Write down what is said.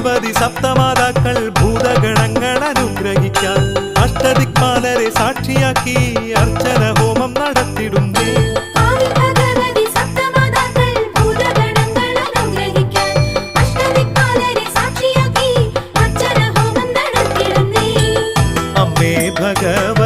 ഗണപതി സപ്തമാതാക്കൾ ഭൂതഗണങ്ങൾ അനുഗ്രഹിക്കാൻ അഷ്ടദിക്പാലരെ സാക്ഷിയാക്കി അർച്ചന ഹോമം നടത്തിടുന്നേ. ഭഗവ